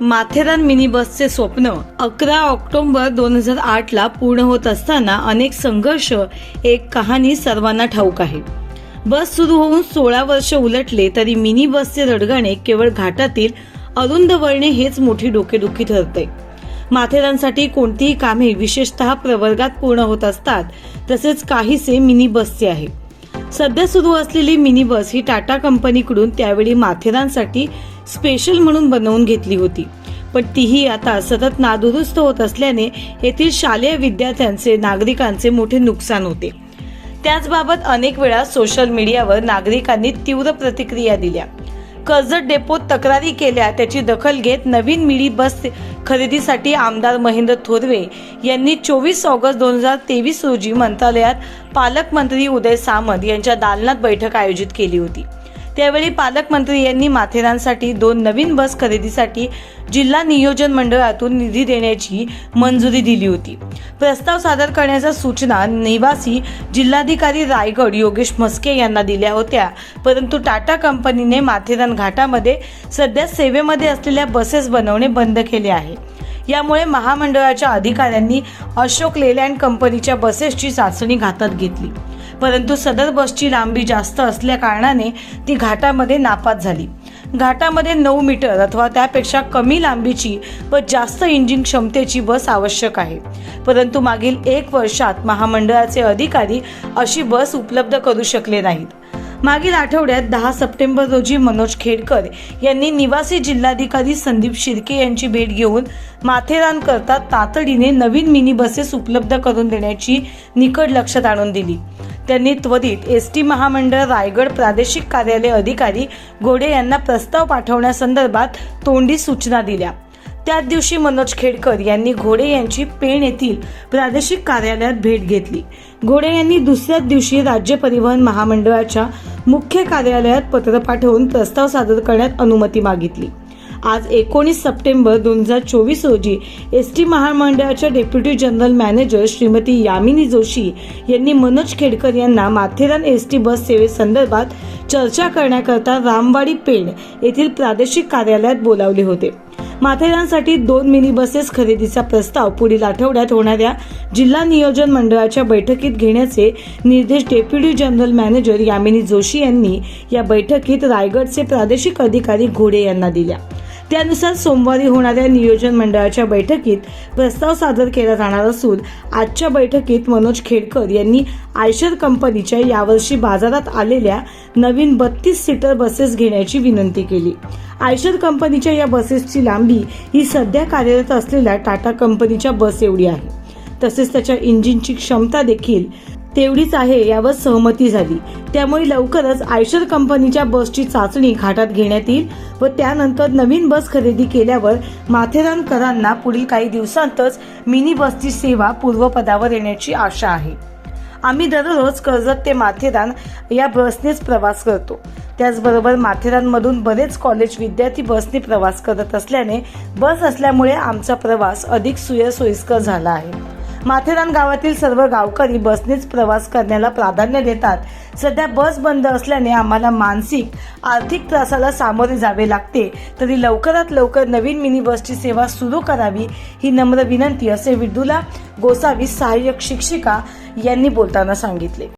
Matheran mini बसचे स्वप्न अकरा ऑक्टोबर दोन हजार आठ ला पूर्ण होत असताना अनेक संघर्ष एक कहाणी सर्वांना ठाऊक आहे. बस सुरू होऊन सोळा वर्ष उलटले तरी मिनी बसचे रडगाणे केवळ घाटातील अरुंद वळणे हेच मोठी डोकेदुखी ठरते. माथेरानसाठी कोणतीही कामे विशेषतः प्रवर्गात पूर्ण होत असतात तसेच काहीसे मिनी बसचे आहे. सध्या सुरू असलेली मिनी बस ही टाटा कंपनीकडून त्यावेळी माथेरानसाठी स्पेशल म्हणून बनवून घेतली होती. पण तीही आता सतत नादुरुस्त होत असल्याने येथील शालेय विद्यार्थ्यांचे नागरिकांचे मोठे नुकसान होते. त्याचबाबत अनेक वेळा सोशल मीडियावर नागरिकांनी तीव्र प्रतिक्रिया दिल्या. कर्जत डेपोत तक्रारी केल्या त्याची दखल घेत नवीन मिडी बस खरेदीसाठी आमदार महेंद्र थोरवे यांनी चोवीस ऑगस्ट दोन हजार तेवीस रोजी मंत्रालयात पालकमंत्री उदय सामंत यांच्या दालनात बैठक आयोजित केली होती. त्यावेळी पालकमंत्री यांनी माथेरानसाठी दोन नवीन बस खरेदीसाठी जिल्हा नियोजन मंडळातून निधी देण्याची मंजुरी दिली होती. प्रस्ताव सादर करण्याच्या सूचना निवासी जिल्हाधिकारी रायगड योगेश म्हस्के यांना दिल्या होत्या. परंतु टाटा कंपनीने माथेरान घाटामध्ये सध्या सेवेमध्ये असलेल्या बसेस बनवणे बंद केले आहे. यामुळे महामंडळाच्या अधिकाऱ्यांनी अशोक लेलँड कंपनीच्या बसेसची चाचणी घातात घेतली. परंतु सदर बसची लांबी जास्त असल्याकारणाने ती घाटामध्ये नापास झाली. घाटामध्ये नऊ मीटर अथवा त्यापेक्षा कमी लांबीची व जास्त इंजिन क्षमतेची बस आवश्यक आहे. परंतु मागील एक वर्षात महामंडळाचे अधिकारी अशी बस उपलब्ध करू शकले नाहीत. मागील आठवड्यात दहा सप्टेंबर रोजी मनोज खेडकर यांनी निवासी जिल्हाधिकारी संदीप शिर्के यांची भेट घेऊन माथेरानकरता तातडीने नवीन मिनी बसेस उपलब्ध करून देण्याची निकड लक्षात आणून दिली. त्यांनी त्वरित एस टी महामंडळ रायगड प्रादेशिक कार्यालय अधिकारी घोडे यांना प्रस्ताव पाठवण्यासंदर्भात तोंडी सूचना दिल्या. त्याच दिवशी मनोज खेडकर यांनी घोडे यांची पेण येथील प्रादेशिक कार्यालयात भेट घेतली. घोडे यांनी दुसऱ्याच दिवशी राज्य परिवहन महामंडळाच्या मुख्य कार्यालयात पत्र पाठवून प्रस्ताव सादर करण्यात अनुमती मागितली. आज एकोणीस सप्टेंबर दोन हजार चोवीस रोजी एस टी महामंडळाच्या deputy general manager Shrimati Yamini Joshi यांनी मनोज खेडकर यांना माथेरान एस टी बस सेवेसंदर्भात चर्चा करण्याकरता रामवाडी पेण येथील प्रादेशिक कार्यालयात बोलावले होते. माथेरानसाठी दोन मिनी बसेस खरेदीचा प्रस्ताव पुढील आठवड्यात होणाऱ्या जिल्हा नियोजन मंडळाच्या बैठकीत घेण्याचे निर्देश deputy general manager Yamini Joshi यांनी या बैठकीत रायगडचे प्रादेशिक अधिकारी घोडे यांना दिल्या. त्यानुसार सोमवारी होणाऱ्या नियोजन मंडळाच्या बैठकीत प्रस्ताव सादर केला जाणार असून आजच्या बैठकीत मनोज खेडकर यांनी आयशर कंपनीच्या यावर्षी बाजारात आलेल्या नवीन बत्तीस सीटर बसेस घेण्याची विनंती केली. आयशर कंपनीच्या या बसेसची लांबी ही सध्या कार्यरत असलेल्या टाटा कंपनीच्या बस एवढी आहे. तसेच त्याच्या इंजिनची क्षमता देखील तेवढीच आहे यावर सहमती झाली. त्यामुळे लवकरच आयशर कंपनीच्या बसची चाचणी घाटात घेण्यात येईल व त्यानंतर नवीन बस खरेदी केल्यावर माथेरानकरांना पुढील काही दिवसांतच मिनी बसची सेवा पूर्वपदावर येण्याची आशा आहे. आम्ही दररोज कर्जत ते माथेरान या बसनेच प्रवास करतो. त्याचबरोबर माथेरानमधून बरेच कॉलेज विद्यार्थी बसने प्रवास करत असल्याने बस असल्यामुळे आमचा प्रवास अधिक सुयसोयीस्कर झाला आहे. माथेरान गावातील सर्व गावकरी बसनेच प्रवास करण्याला प्राधान्य देतात. सध्या बस बंद असल्याने आम्हाला मानसिक आर्थिक त्रासाला सामोरे जावे लागते. तरी लवकरात लवकर नवीन मिनी बसची सेवा सुरू करावी ही नम्र विनंती असे विडुला गोसावी सहाय्यक शिक्षिका यांनी बोलताना सांगितले.